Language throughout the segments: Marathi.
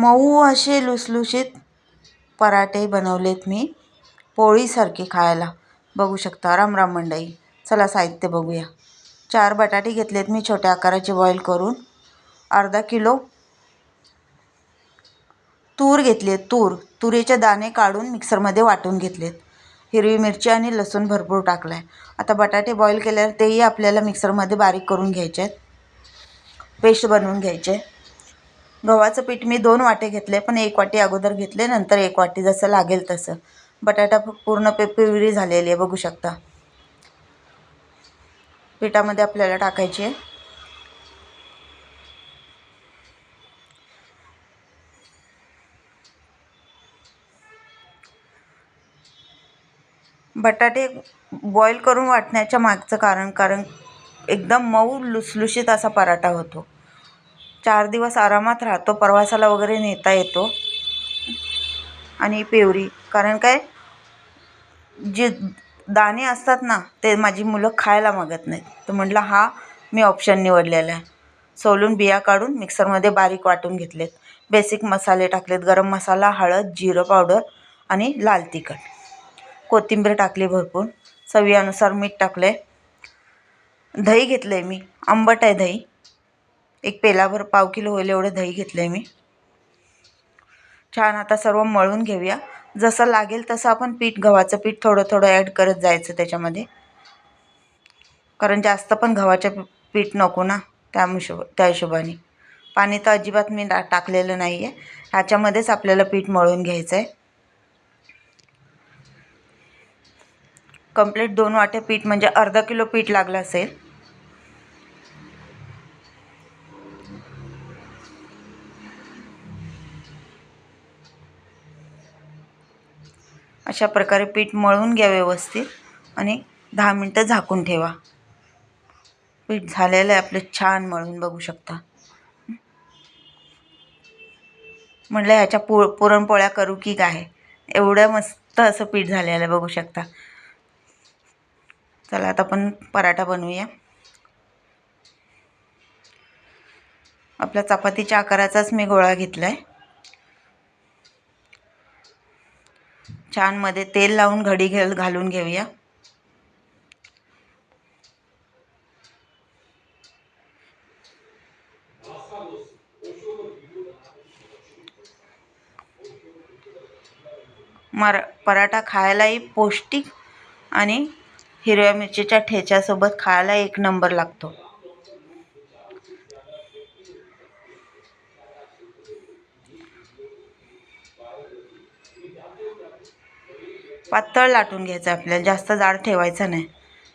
मऊ असे लुसलुशीत पराठे बनवलेत मी पोळीसारखे खायला. बघू शकता राम राम मंडई. चला साहित्य बघूया. चार बटाटे घेतलेत मी छोट्या आकाराचे बॉईल करून. अर्धा किलो तूर घेतली आहे तूर. तुरीचे दाणे काढून मिक्सरमध्ये वाटून घेतलेत. हिरवी मिरची आणि लसूण भरपूर टाकला आहे आता बटाटे बॉईल केल्यावर तेही आपल्याला मिक्सरमध्ये बारीक करून घ्यायचे आहेत पेस्ट बनवून घ्यायचे. गव्हाचं पीठ मी दोन वाटे घेतले पण एक वाटी अगोदर घेतले नंतर एक वाटी जसं लागेल तसं. बटाटा पूर्ण पे पिवळी झालेली आहे बघू शकता. पिठामध्ये आपल्याला टाकायची आहे. बटाटे बॉईल करून वाटण्याच्या मागचं कारण कारण एकदम मऊ लुसलुशीत असा पराठा होतो. चार दिवस आरामात राहतो प्रवासाला वगैरे नेता येतो. आणि पिवरी कारण काय? जे दाणे असतात ना ते माझी मुलं खायला मागत नाहीत. तर म्हटलं हा मी ऑप्शन निवडलेला आहे. सोलून बिया काढून मिक्सरमध्ये बारीक वाटून घेतलेत. बेसिक मसाले टाकलेत गरम मसाला हळद जिरं पावडर आणि लाल तिखट. कोथिंबीर टाकली भरपूर. चवीनुसार मीठ टाकलं आहे दही घेतलं आहे मी. आंबट आहे दही. एक पेलाभर पाव किलो होईल एवढं दही घेतलं आहे मी. छान आता सर्व मळून घेऊया. जसं लागेल तसं आपण पीठ गव्हाचं पीठ थोडं थोडं ॲड करत जायचं त्याच्यामध्ये. कारण जास्त पण गव्हाचं पीठ नको ना त्या हिशोब त्या हिशोबाने. पाणी तर अजिबात मी टाकलेलं नाही आहे ह्याच्यामध्येच आपल्याला पीठ मळून घ्यायचं आहे कंप्लीट दोन वाटे पीठ म्हणजे अर्धा किलो पीठ लागलं असेल अशा प्रकारे पीठ मळून घ्या व्यवस्थित आणि दहा मिनटं झाकून ठेवा. पीठ झालेलं आहे आपलं छान मळून बघू शकता. म्हटलं ह्याच्या पो पुरणपोळ्या करू की काय? एवढं मस्त असं पीठ झालेलं आहे बघू शकता. चला आता आपण पराठा बनवूया. आपल्या चपातीच्या आकाराचाच मी गोळा घेतला आहे छानमध्ये तेल लावून घडी घे घालून घेऊया. मर पराठा खायलाही पौष्टिक आणि हिरव्या मिरचीच्या ठेच्यासोबत खायला एक नंबर लागतो. पातळ लाटून घ्यायचं आपल्याला. जास्त जाड ठेवायचा नाही.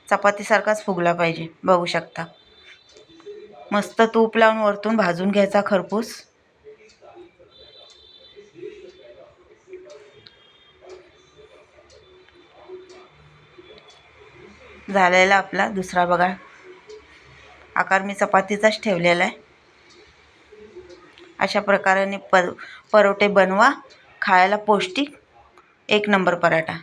चपातीसारखाच फुगला पाहिजे. बघू शकता. मस्त तूप लावून वरतून भाजून घ्यायचा खरपूस. झालेला आपला दुसरा बघा. आकार मी चपातीचाच ठेवलेला आहे. अशा प्रकाराने पर परोठे बनवा. खायला पौष्टिक एक नंबर पराठा.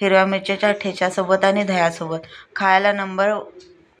हिरव्या मिरच्याच्या ठेच्यासोबत आणि दह्यासोबत. खायला नंबर